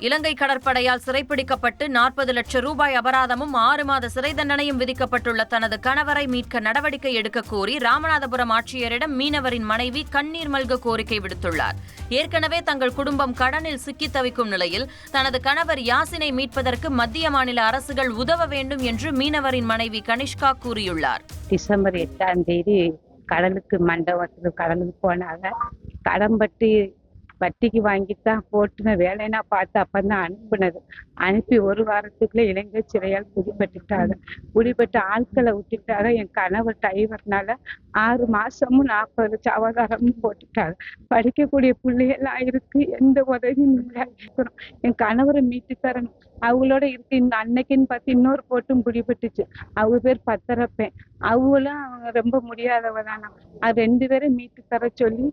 இலங்கை கடற்படையால் சிறைப்பிடிக்கப்பட்டு நாற்பது லட்சம் ரூபாய் அபராதமும் ஆறு மாத சிறை தண்டனையும் விதிக்கப்பட்டுள்ள தனது கணவரை மீட்க நடவடிக்கை எடுக்க கோரி ராமநாதபுரம் ஆட்சியரிடம் மீனவரின் மனைவி கண்ணீர் மல்க கோரிக்கை விடுத்துள்ளார். ஏற்கனவே தங்கள் குடும்பம் கடனில் சிக்கி தவிக்கும் நிலையில் தனது கணவர் யாசினை மீட்பதற்கு மத்திய மாநில அரசுகள் உதவ வேண்டும் என்று மீனவரின் மனைவி கனிஷ்கா கூறியுள்ளார். டிசம்பர் எட்டாம் தேதி கடலுக்கு மண்டபத்துக்கு கடலுக்கு போனாங்க. கடன் வட்டிக்கு வாங்கிட்டு தான் போட்டுன வேலைனா பார்த்து அப்பந்தான் அனுப்புனது. அனுப்பி ஒரு வாரத்துக்குள்ள இலங்கை சிறையால் குடிபட்டுட்டாங்க. குடிபட்டு ஆட்களை விட்டுட்டாங்க. என் கணவர் டிரைவர்னால ஆறு மாசமும் நாற்பது லட்சம் அவதாரமும் போட்டுட்டாங்க படிக்கக்கூடிய பிள்ளைகள்லாம் இருக்கு. எந்த உதவியும் இல்லை என் கணவரை மீட்டு தரணும். அவங்களோட இருக்கு. இந்த அன்னைக்குன்னு பார்த்து இன்னொரு போட்டும் பிடிபட்டுச்சு. அவங்க பேர் பத்தரப்பேன். அவங்களும் அவங்க ரொம்ப முடியாதவ தானா. அது ரெண்டு பேரும் மீட்டு தர சொல்லி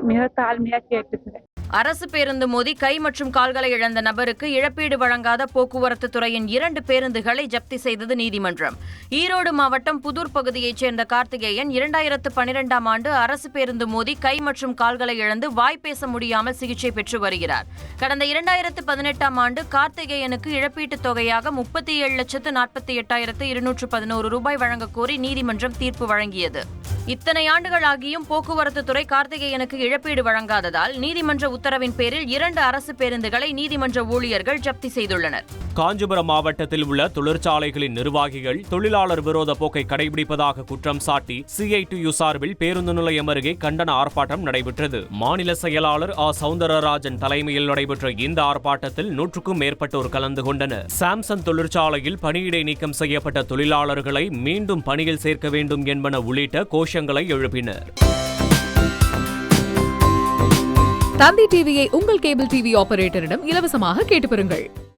மிக தாழ்மையா கேட்டுக்கிறேன். அரசு பேருந்து மோதி கை மற்றும் கால்களை இழந்த நபருக்கு இழப்பீடு வழங்காத போக்குவரத்து துறையின் இரண்டு பேருந்துகளை ஜப்தி செய்தது நீதிமன்றம். ஈரோடு மாவட்டம் புதூர் பகுதியைச் சேர்ந்த கார்த்திகேயன் இரண்டாயிரத்து பனிரெண்டாம் ஆண்டு அரசு பேருந்து மோதி கை மற்றும் கால்களை இழந்து வாய் பேச முடியாமல் சிகிச்சை பெற்று வருகிறார். கடந்த இரண்டாயிரத்து பதினெட்டாம் ஆண்டு கார்த்திகேயனுக்கு இழப்பீட்டுத் தொகையாக முப்பத்தி ஏழு லட்சத்து நாற்பத்தி எட்டாயிரத்து இருநூற்று பதினோரு ரூபாய் வழங்கக்கோரி நீதிமன்றம் தீர்ப்பு வழங்கியது. இத்தனை ஆண்டுகளாகியும் போக்குவரத்து துறை கார்த்திகேயனுக்கு இழப்பீடு வழங்காததால் நீதிமன்ற உத்தரவின் பேரில் இரண்டு அரசு பேருந்துகளை நீதிமன்ற ஊழியர்கள் ஜப்தி செய்துள்ளனர். காஞ்சிபுரம் மாவட்டத்தில் உள்ள தொழிற்சாலைகளின் நிர்வாகிகள் தொழிலாளர் விரோத போக்கை கடைபிடிப்பதாக குற்றம் சாட்டி சிஐடியு சார்பில் பேருந்து நிலையம் அருகே கண்டன ஆர்ப்பாட்டம் நடைபெற்றது. மாநில செயலாளர் ஆ. சவுந்தரராஜன் தலைமையில் நடைபெற்ற இந்த ஆர்ப்பாட்டத்தில் நூற்றுக்கும் மேற்பட்டோர் கலந்து கொண்டனர். சாம்சங் தொழிற்சாலையில் பணியிடை நீக்கம் செய்யப்பட்ட தொழிலாளர்களை மீண்டும் பணியில் சேர்க்க வேண்டும் என்பன உள்ளிட்ட கோஷங்களை எழுப்பினர். தந்தி டிவியை உங்கள் கேபிள் டிவி ஆபரேட்டரிடம் இலவசமாக கேட்டு பெறுங்கள்.